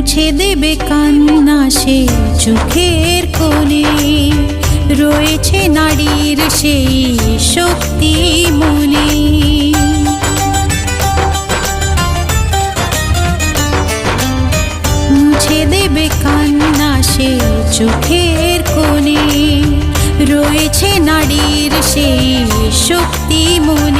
মুছে দেবে কান্না সে চোখের কোণে। রয়েছে নারীর সেই শক্তি মনে। মুছে দেবে কান্না সে চোখের কোণে। রয়েছে নারীর সেই শক্তি মনে।